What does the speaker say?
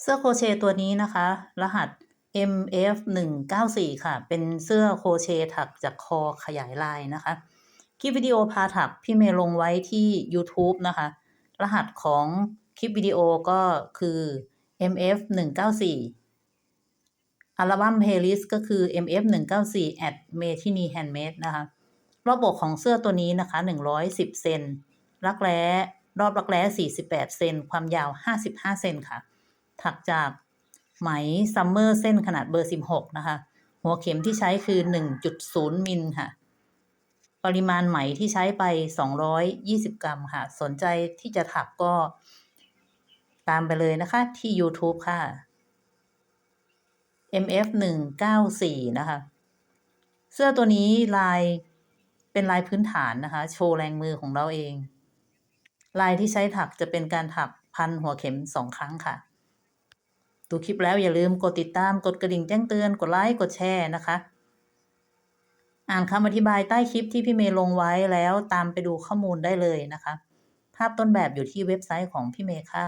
เสื้อโคเชตัวนี้นะคะ รหัส MF 1 9 4 ค่ะ เป็นเสื้อโคเชถักจากคอขยายลายนะคะ คลิปวิดีโอพาถักพี่เมย์ลงไว้ที่ YouTube นะคะ รหัสของคลิปวิดีโอก็คือ MF 1 9 4 อัลบั้มเพลย์ลิสต์ก็คือ MF 1 9 4 at m a t i n i Handmade นะคะ รอบอกของเสื้อตัวนี้นะคะ 110 เซน รักแร้รอบรักแร้48 เซน ความยาว 55 เซนค่ะ ถักจากไหมซัมเมอร์เส้นขนาดเบอร์ 16 นะคะ หัวเข็มที่ใช้คือ 1.0 มิลค่ะ ปริมาณไหมที่ใช้ไป 220 กรัมค่ะ สนใจที่จะถักก็ตามไปเลยนะคะที่ YouTube ค่ะ MF 194นะคะ เสื้อตัวนี้ลายเป็นลายพื้นฐานนะคะ โชว์แรงมือของเราเอง ลายที่ใช้ถักจะเป็นการถักพันหัวเข็มสองครั้งค่ะ ดูคลิปแล้วอย่าลืมกดติดตามกดกระดิ่งแจ้งเตือนกดไลค์กดแชร์นะคะ อ่านคำอธิบายใต้คลิปที่พี่เมย์ลงไว้แล้วตามไปดูข้อมูลได้เลยนะคะ ภาพต้นแบบอยู่ที่เว็บไซต์ของพี่เมย์ค่ะ